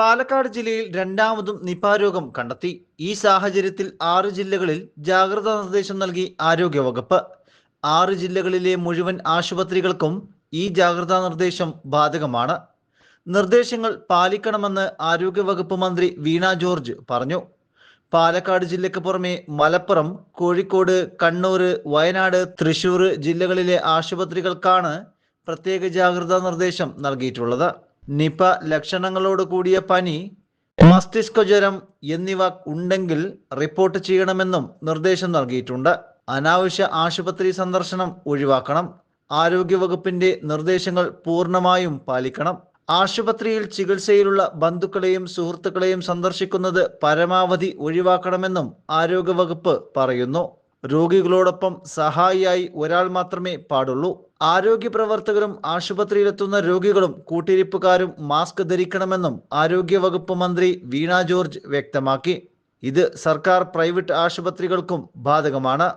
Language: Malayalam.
പാലക്കാട് ജില്ലയിൽ രണ്ടാമതും നിപ രോഗം കണ്ടെത്തി. ഈ സാഹചര്യത്തിൽ ആറ് ജില്ലകളിൽ ജാഗ്രതാ നിർദ്ദേശം നൽകി ആരോഗ്യവകുപ്പ്. ആറ് ജില്ലകളിലെ മുഴുവൻ ആശുപത്രികൾക്കും ഈ ജാഗ്രതാ നിർദ്ദേശം ബാധകമാണ്. നിർദ്ദേശങ്ങൾ പാലിക്കണമെന്ന് ആരോഗ്യവകുപ്പ് മന്ത്രി വീണ ജോർജ് പറഞ്ഞു. പാലക്കാട് ജില്ലയ്ക്ക് പുറമെ മലപ്പുറം കോഴിക്കോട് കണ്ണൂർ വയനാട് തൃശൂർ ജില്ലകളിലെ ആശുപത്രികൾക്കാണ് പ്രത്യേക ജാഗ്രതാ നിർദ്ദേശം നൽകിയിട്ടുള്ളത്. നിപ ലക്ഷണങ്ങളോട് കൂടിയ പനി മസ്തിഷ്ക ജ്വരം എന്നിവ ഉണ്ടെങ്കിൽ റിപ്പോർട്ട് ചെയ്യണമെന്നും നിർദ്ദേശം നൽകിയിട്ടുണ്ട്. അനാവശ്യ ആശുപത്രി സന്ദർശനം ഒഴിവാക്കണം. ആരോഗ്യവകുപ്പിന്റെ നിർദ്ദേശങ്ങൾ പൂർണമായും പാലിക്കണം. ആശുപത്രിയിൽ ചികിത്സയിലുള്ള ബന്ധുക്കളെയും സുഹൃത്തുക്കളെയും സന്ദർശിക്കുന്നത് പരമാവധി ഒഴിവാക്കണമെന്നും ആരോഗ്യവകുപ്പ് പറയുന്നു. രോഗികളോടൊപ്പം സഹായിയായി ഒരാൾ മാത്രമേ പാടുള്ളൂ. ആരോഗ്യ പ്രവർത്തകരും ആശുപത്രിയിലെത്തുന്ന രോഗികളും കൂട്ടിരിപ്പുകാരും മാസ്ക് ധരിക്കണമെന്നും ആരോഗ്യ വകുപ്പ് മന്ത്രി വീണ ജോർജ് വ്യക്തമാക്കി. ഇത് സർക്കാർ പ്രൈവറ്റ് ആശുപത്രികൾക്കും ബാധകമാണ്.